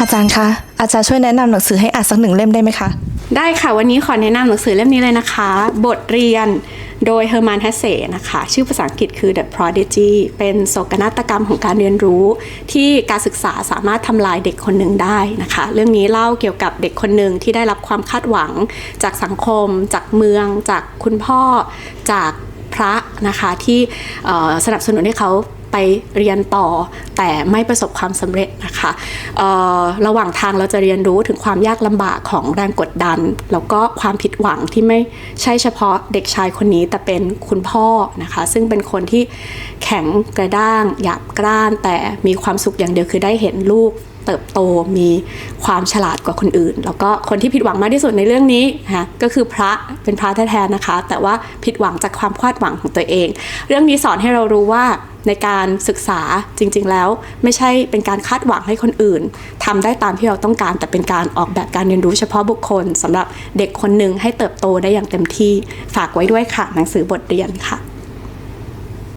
อาจารย์คะ อาจารย์ช่วยแนะนำหนังสือให้อ่านสักหนึ่งเล่มได้ไหมคะ ได้ค่ะวันนี้ขอแนะนำหนังสือเล่มนี้เลยนะคะ บทเรียนโดยเฮอร์มานแฮสเซนะคะ ชื่อภาษาอังกฤษคือ The Prodigy เป็นโศกนาฏกรรมของการเรียนรู้ ที่การศึกษาสามารถทำลายเด็กคนหนึ่งได้นะคะ เรื่องนี้เล่าเกี่ยวกับเด็กคนหนึ่งที่ได้รับความคาดหวัง จากสังคม จากเมือง จากคุณพ่อ จากพระนะคะที่สนับสนุนให้เขา ไปเรียนต่อ แต่ไม่ประสบความสำเร็จนะคะระหว่างทางเราจะเรียนรู้ถึงความยากลำบากของแรงกดดัน แล้วก็ความผิดหวังที่ไม่ใช่เฉพาะเด็กชายคนนี้ แต่เป็นคุณพ่อนะคะ ซึ่งเป็นคนที่แข็งกระด้างหยาบกร้าน แต่มีความสุขอย่างเดียวคือได้เห็นลูก เติบโตมีความฉลาดกว่าคนอื่น แล้วก็คนที่ผิดหวังมากที่สุดในเรื่องนี้นะคะก็คือพระเป็นพระแท้ๆนะคะ แต่ว่าผิดหวังจากความคาดหวังของตัวเอง เรื่องนี้สอนให้เรารู้ว่าในการศึกษาจริงๆแล้ว ไม่ใช่เป็นการคาดหวังให้คนอื่นทำได้ตามที่เราต้องการ แต่เป็นการออกแบบการเรียนรู้เฉพาะบุคคลสำหรับเด็กคนหนึ่งให้เติบโตได้อย่างเต็มที่ฝากไว้ด้วยค่ะหนังสือบทเรียนค่ะ